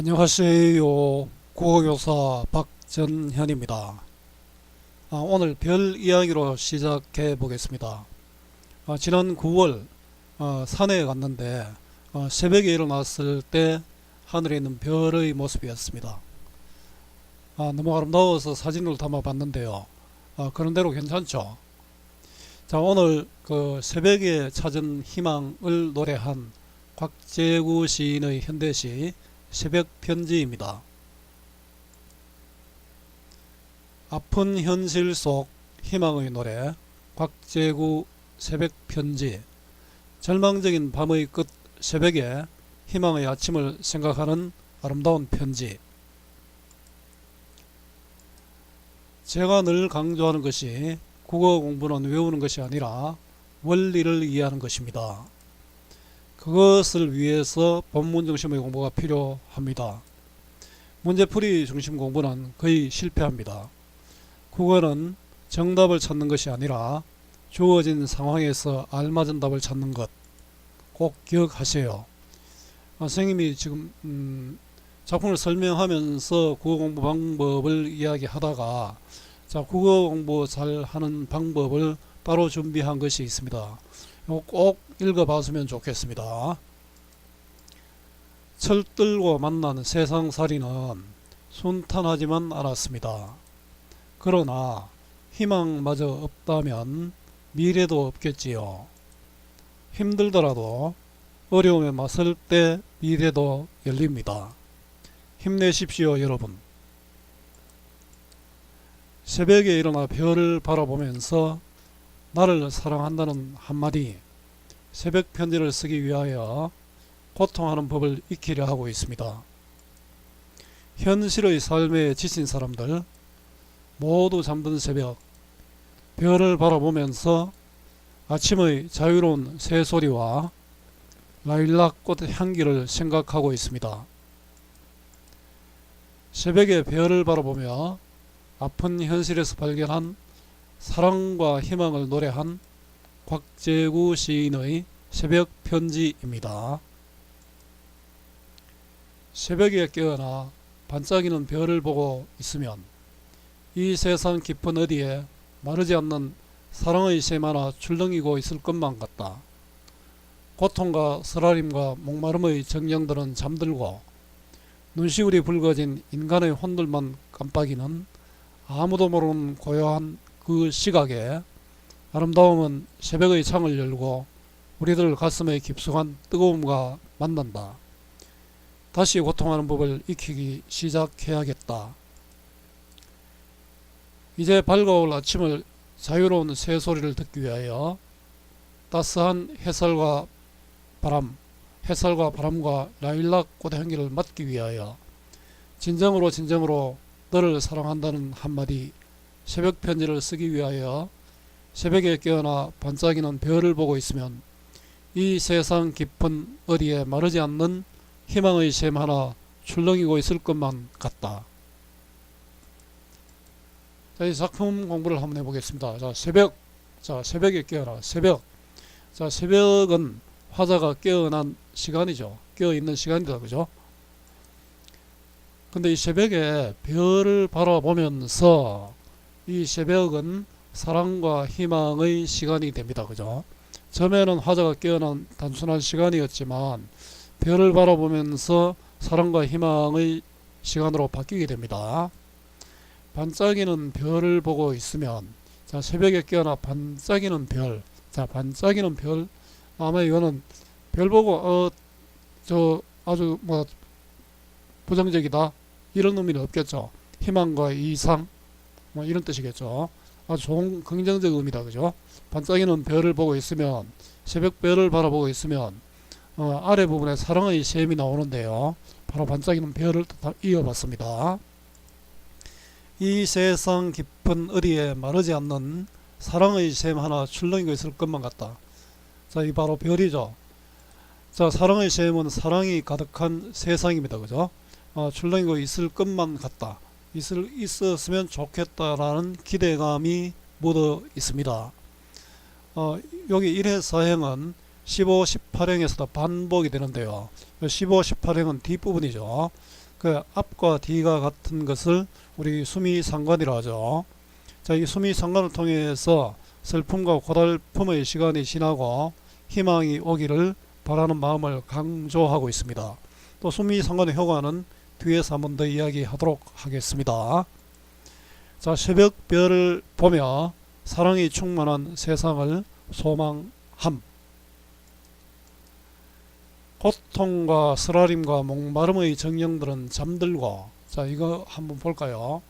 안녕하세요. 국어교사 박전현입니다. 아, 오늘 별 이야기로 시작해 보겠습니다. 아, 지난 9월 어, 산에 갔는데 어, 새벽에 일어났을 때 하늘에 있는 별의 모습이었습니다. 아, 너무 아름다워서 사진을 담아 봤는데요. 아, 그런 대로 괜찮죠? 자, 오늘 그 새벽에 찾은 희망을 노래한 곽재구 시인의 현대시 새벽 편지입니다. 아픈 현실 속 희망의 노래 곽재구 새벽 편지 절망적인 밤의 끝 새벽에 희망의 아침을 생각하는 아름다운 편지 제가 늘 강조하는 것이 국어 공부는 외우는 것이 아니라 원리를 이해하는 것입니다. 그것을 위해서 본문 중심의 공부가 필요합니다. 문제풀이 중심 공부는 거의 실패합니다. 국어는 정답을 찾는 것이 아니라 주어진 상황에서 알맞은 답을 찾는 것 꼭 기억하세요. 아, 선생님이 지금 음, 작품을 설명하면서 국어 공부 방법을 이야기하다가 자 국어 공부 잘 하는 방법을 따로 준비한 것이 있습니다. 이거 꼭 읽어봤으면 좋겠습니다. 철들고 만난 세상살이는 순탄하지만 않았습니다. 그러나 희망마저 없다면 미래도 없겠지요. 힘들더라도 어려움에 맞설 때 미래도 열립니다. 힘내십시오, 여러분. 새벽에 일어나 별을 바라보면서 나를 사랑한다는 한마디 새벽 편지를 쓰기 위하여 고통하는 법을 익히려 하고 있습니다. 현실의 삶에 지친 사람들 모두 잠든 새벽 별을 바라보면서 아침의 자유로운 새소리와 라일락 꽃 향기를 생각하고 있습니다. 새벽에 별을 바라보며 아픈 현실에서 발견한 사랑과 희망을 노래한 곽재구 시인의 새벽 편지입니다. 새벽에 깨어나 반짝이는 별을 보고 있으면 이 세상 깊은 어디에 마르지 않는 사랑의 샘 하나 출렁이고 있을 것만 같다. 고통과 쓰라림과 목마름의 정령들은 잠들고 눈시울이 붉어진 인간의 혼들만 깜빡이는 아무도 모르는 고요한 그 시각에 아름다움은 새벽의 창을 열고 우리들 가슴의 깊숙한 뜨거움과 만난다. 다시 고통하는 법을 익히기 시작해야겠다. 이제 밝아올 아침을 자유로운 새소리를 듣기 위하여 따스한 햇살과 바람, 햇살과 바람과 라일락 꽃의 향기를 맡기 위하여 진정으로 진정으로 너를 사랑한다는 한마디 새벽 편지를 쓰기 위하여 새벽에 깨어나 반짝이는 별을 보고 있으면 이 세상 깊은 어디에 마르지 않는 희망의 샘 하나 출렁이고 있을 것만 같다. 자, 이 작품 공부를 한번 해보겠습니다. 자, 새벽. 자, 새벽에 깨어나. 새벽. 자, 새벽은 화자가 깨어난 시간이죠. 깨어 있는 시간이다. 그죠? 근데 이 새벽에 별을 바라보면서 이 새벽은 사랑과 희망의 시간이 됩니다. 그죠? 처음에는 화자가 깨어난 단순한 시간이었지만 별을 바라보면서 사랑과 희망의 시간으로 바뀌게 됩니다. 반짝이는 별을 보고 있으면 자 새벽에 깨어나 반짝이는 별, 자 반짝이는 별 아마 이거는 별 보고 어 저 아주 뭐 부정적이다 이런 의미는 없겠죠. 희망과 이상 뭐 이런 뜻이겠죠. 아주 좋은 긍정적 의미다 그죠? 반짝이는 별을 보고 있으면 새벽 별을 바라보고 있으면 어, 아래 부분에 사랑의 셈이 나오는데요. 바로 반짝이는 별을 이어봤습니다. 이 세상 깊은 어디에 마르지 않는 사랑의 샘 하나 출렁이고 있을 것만 같다. 자, 이 바로 별이죠. 자, 사랑의 샘은 사랑이 가득한 세상입니다. 그죠? 어, 출렁이고 있을 것만 같다. 있을, 있었으면 좋겠다라는 기대감이 묻어 있습니다. 어, 여기 1회 사행은 15, 18행에서도 반복이 되는데요. 15, 18행은 뒷부분이죠. 그 앞과 뒤가 같은 것을 우리 수미상관이라 하죠. 자, 이 수미상관을 통해서 슬픔과 고달픔의 시간이 지나고 희망이 오기를 바라는 마음을 강조하고 있습니다. 또 수미상관의 효과는 뒤에서 한 번 더 이야기하도록 하겠습니다. 자, 새벽별을 보며 사랑이 충만한 세상을 소망함. 고통과 쓰라림과 목마름의 정령들은 잠들고 자 이거 한번 볼까요?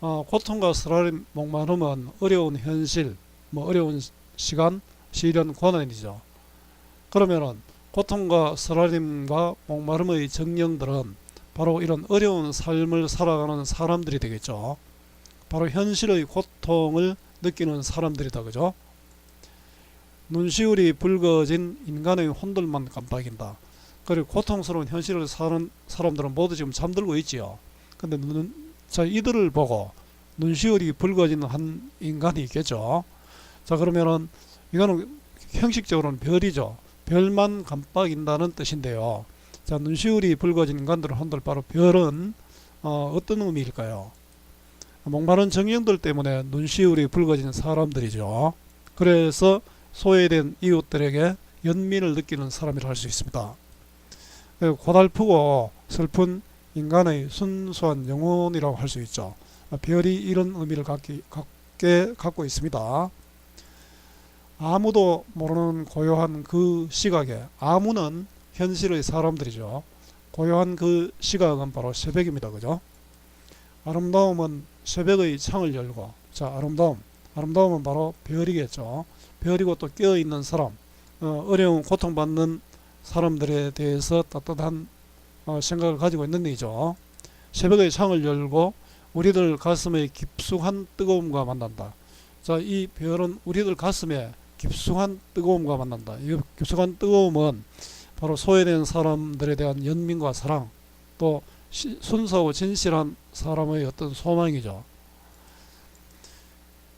어, 고통과 쓰라림, 목마름은 어려운 현실, 뭐 어려운 시간, 시련, 고난이죠. 그러면은 고통과 쓰라림과 목마름의 정령들은 바로 이런 어려운 삶을 살아가는 사람들이 되겠죠. 바로 현실의 고통을 느끼는 사람들이다, 그죠? 눈시울이 붉어진 인간의 혼들만 깜빡인다. 그리고 고통스러운 현실을 사는 사람들은 모두 지금 잠들고 있지요. 근데 눈, 자, 이들을 보고 눈시울이 붉어지는 한 인간이 있겠죠. 자, 그러면은 이거는 형식적으로는 별이죠. 별만 깜빡인다는 뜻인데요. 자, 눈시울이 붉어진 인간들을 한들 바로 별은 어, 어떤 의미일까요? 목마른 정령들 때문에 눈시울이 붉어진 사람들이죠. 그래서 소외된 이웃들에게 연민을 느끼는 사람이라 할 수 있습니다. 그리고 고달프고 슬픈 인간의 순수한 영혼이라고 할 수 있죠. 별이 이런 의미를 갖기, 갖게 갖고 있습니다. 아무도 모르는 고요한 그 시각에 아무는 현실의 사람들이죠. 고요한 그 시각은 바로 새벽입니다. 그죠? 아름다움은 새벽의 창을 열고 자 아름다움 아름다움은 바로 별이겠죠. 별이고 또 깨어있는 사람 어, 어려운 고통받는 사람들에 대해서 따뜻한 어, 생각을 가지고 있는 이죠. 새벽의 창을 열고 우리들 가슴의 깊숙한 뜨거움과 만난다. 자, 이 별은 우리들 가슴에 깊숙한 뜨거움과 만난다. 이 깊숙한 뜨거움은 바로 소외된 사람들에 대한 연민과 사랑, 또 시, 순수하고 진실한 사람의 어떤 소망이죠.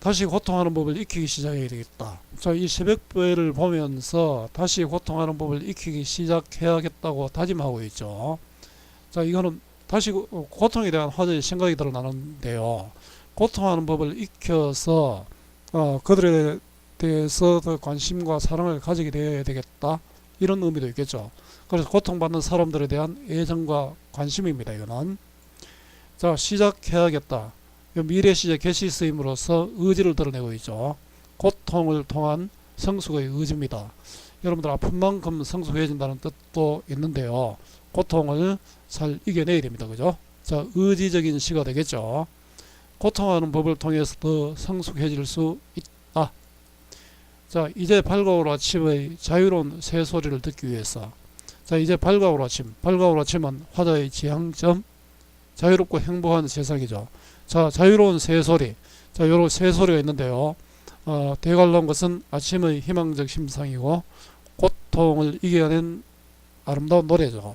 다시 고통하는 법을 익히기 시작해야 되겠다. 자, 이 새벽별을 보면서 다시 고통하는 법을 익히기 시작해야겠다고 다짐하고 있죠. 자, 이거는 다시 고- 고통에 대한 화제의 생각이 드러나는데요. 고통하는 법을 익혀서 어, 그들에 대해서 더 관심과 사랑을 가지게 되어야 되겠다. 이런 의미도 있겠죠. 그래서 고통받는 사람들에 대한 애정과 관심입니다. 이거는. 자, 시작해야겠다. 이 미래 시제 개시 쓰임으로써 의지를 드러내고 있죠. 고통을 통한 성숙의 의지입니다. 여러분들 아픈 만큼 성숙해진다는 뜻도 있는데요. 고통을 잘 이겨내야 됩니다. 그죠? 자, 의지적인 시가 되겠죠. 고통하는 법을 통해서 더 성숙해질 수 있다. 자, 이제 밝아올 아침의 자유로운 새소리를 듣기 위해서 자, 이제 밝아올 아침. 밝아올 아침은 화자의 지향점, 자유롭고 행복한 세상이죠. 자, 자유로운 새소리. 자, 요런 새소리가 있는데요. 어, 대관람 것은 아침의 희망적 심상이고 고통을 이겨낸 아름다운 노래죠.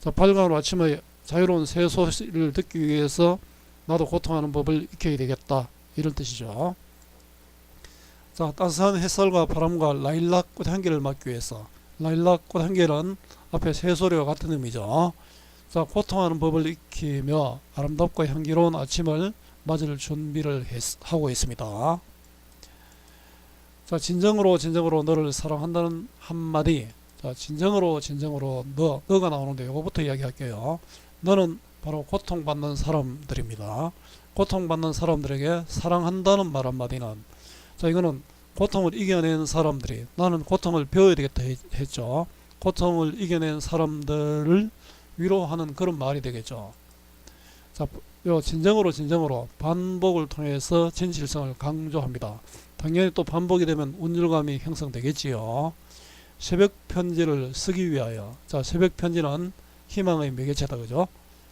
자, 밝은 아침의 자유로운 새소리를 듣기 위해서 나도 고통하는 법을 익혀야 되겠다. 이런 뜻이죠. 자, 따스한 햇살과 바람과 라일락 꽃 향기를 맡기 위해서 라일락 꽃 향기는 앞에 새소리와 같은 의미죠. 자, 고통하는 법을 익히며 아름답고 향기로운 아침을 맞을 준비를 했- 하고 있습니다. 자, 진정으로 진정으로 너를 사랑한다는 한마디. 자, 진정으로 진정으로 너, 너가 나오는데 이거부터 이야기할게요. 너는 바로 고통받는 사람들입니다. 고통받는 사람들에게 사랑한다는 말 한마디는 자, 이거는 고통을 이겨낸 사람들이 나는 고통을 배워야 되겠다 했- 했죠. 고통을 이겨낸 사람들을 위로하는 그런 말이 되겠죠. 자, 요 진정으로 진정으로 반복을 통해서 진실성을 강조합니다. 당연히 또 반복이 되면 운율감이 형성되겠지요. 새벽 편지를 쓰기 위하여 자 새벽 편지는 희망의 매개체다 그죠?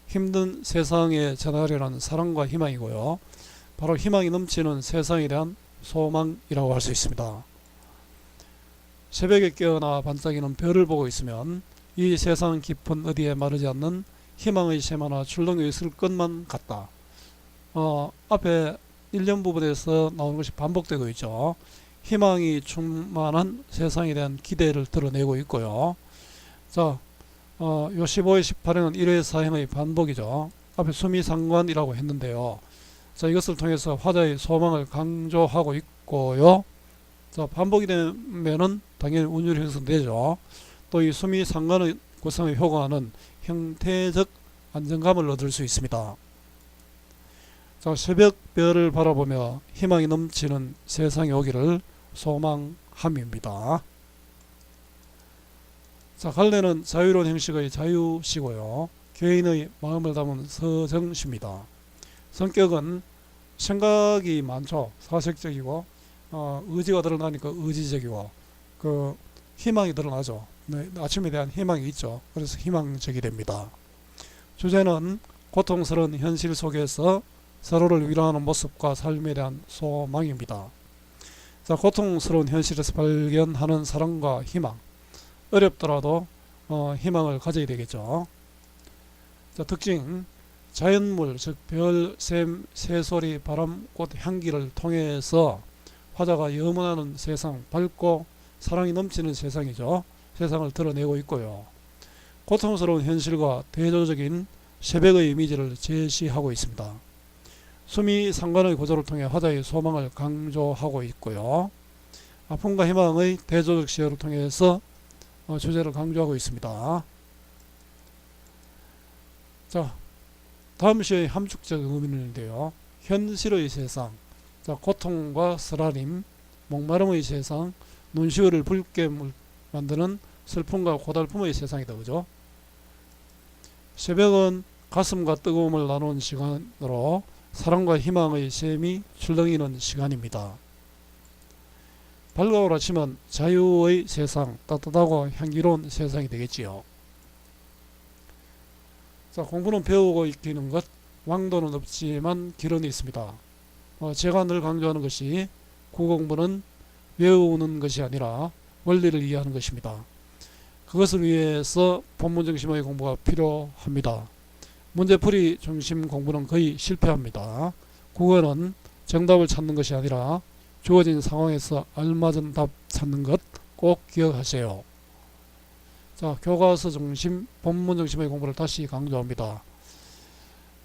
힘든 세상에 전하려는 사랑과 희망이고요. 바로 희망이 넘치는 세상에 대한 소망이라고 할 수 있습니다. 새벽에 깨어나 반짝이는 별을 보고 있으면 이 세상 깊은 어디에 마르지 않는 희망의 샘하나 출렁여 있을 것만 같다. 어, 앞에 1년 부분에서 나오는 것이 반복되고 있죠. 희망이 충만한 세상에 대한 기대를 드러내고 있고요. 자, 어, 요 15회 18회는 1회 사행의 반복이죠. 앞에 수미상관이라고 했는데요. 자, 이것을 통해서 화자의 소망을 강조하고 있고요. 자, 반복이 되면은 당연히 운율이 형성되죠. 또 이 수미 상관의 구성에 효과하는 형태적 안정감을 얻을 수 있습니다. 자, 새벽별을 바라보며 희망이 넘치는 세상이 오기를 소망함입니다. 자, 갈래는 자유로운 형식의 자유시고요. 개인의 마음을 담은 서정시입니다. 성격은 생각이 많죠. 사색적이고 어, 의지가 드러나니까 의지적이고 그 희망이 드러나죠. 네, 아침에 대한 희망이 있죠. 그래서 희망적이 됩니다. 주제는 고통스러운 현실 속에서 서로를 위로하는 모습과 삶에 대한 소망입니다. 자, 고통스러운 현실에서 발견하는 사랑과 희망. 어렵더라도 어, 희망을 가져야 되겠죠. 자, 특징 자연물 즉 별, 샘, 새소리, 바람, 꽃, 향기를 통해서 화자가 염원하는 세상, 밝고 사랑이 넘치는 세상이죠. 세상을 드러내고 있고요. 고통스러운 현실과 대조적인 새벽의 이미지를 제시하고 있습니다. 수미 상관의 구조를 통해 화자의 소망을 강조하고 있고요. 아픔과 희망의 대조적 시야를 통해서 어, 주제를 강조하고 있습니다. 자, 다음 시의 함축적 의미인데요. 현실의 세상, 자, 고통과 쓰라림, 목마름의 세상, 눈시울을 붉게 물- 만드는 슬픔과 고달픔의 세상이다. 그죠? 새벽은 가슴과 뜨거움을 나누는 시간으로 사랑과 희망의 셈이 출렁이는 시간입니다. 밝아올 아침은 자유의 세상, 따뜻하고 향기로운 세상이 되겠지요. 자, 공부는 배우고 익히는 것, 왕도는 없지만 길은 있습니다. 어, 제가 늘 강조하는 것이 국공부는 외우는 것이 아니라 원리를 이해하는 것입니다. 그것을 위해서 본문 중심의 공부가 필요합니다. 문제풀이 중심 공부는 거의 실패합니다. 국어는 정답을 찾는 것이 아니라 주어진 상황에서 알맞은 답 찾는 것 꼭 기억하세요. 자, 교과서 중심, 본문 중심의 공부를 다시 강조합니다.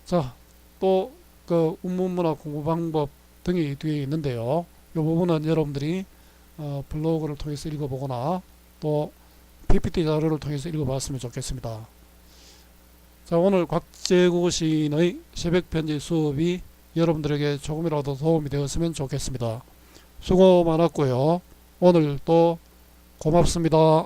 자, 또 그 운문문학 공부 방법 등이 뒤에 있는데요. 이 부분은 여러분들이 어, 블로그를 통해서 읽어보거나 또 PPT 자료를 통해서 읽어봤으면 좋겠습니다. 자, 오늘 곽재구 시인의 새벽 편지 수업이 여러분들에게 조금이라도 도움이 되었으면 좋겠습니다. 수고 많았고요. 오늘 또 고맙습니다.